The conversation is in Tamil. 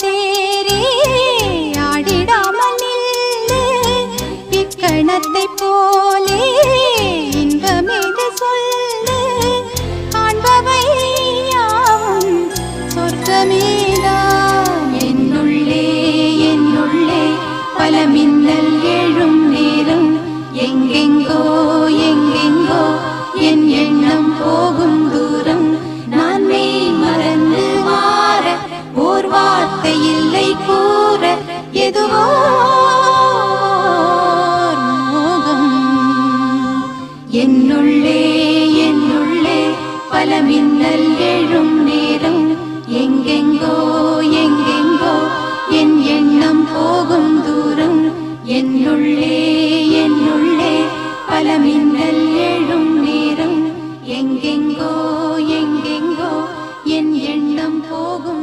தேரே ஆடிடாமல் நில்லு இக்கணத்தை போலே இன்பமீது சொல்லு? காண்பவை யாவும் சொர்க்கமேதான் என்னுள்ளே என்னுள்ளே பல மின்னல் எழும் நேரம் எங்கெங்கோ எங்கெங்கோ என் எண்ணம் போ எதுவோ மோகம் என்னுள்ளே என்னுள்ளே பல மின்னல் எழும் நேரம். எங்கெங்கோ எங்கெங்கோ என் எண்ணம் போகும் தூரம். என்னுள்ளே என்னுள்ளே பல மின்னல் எழும் நேரம். எங்கெங்கோ எங்கெங்கோ என் எண்ணம் போகும்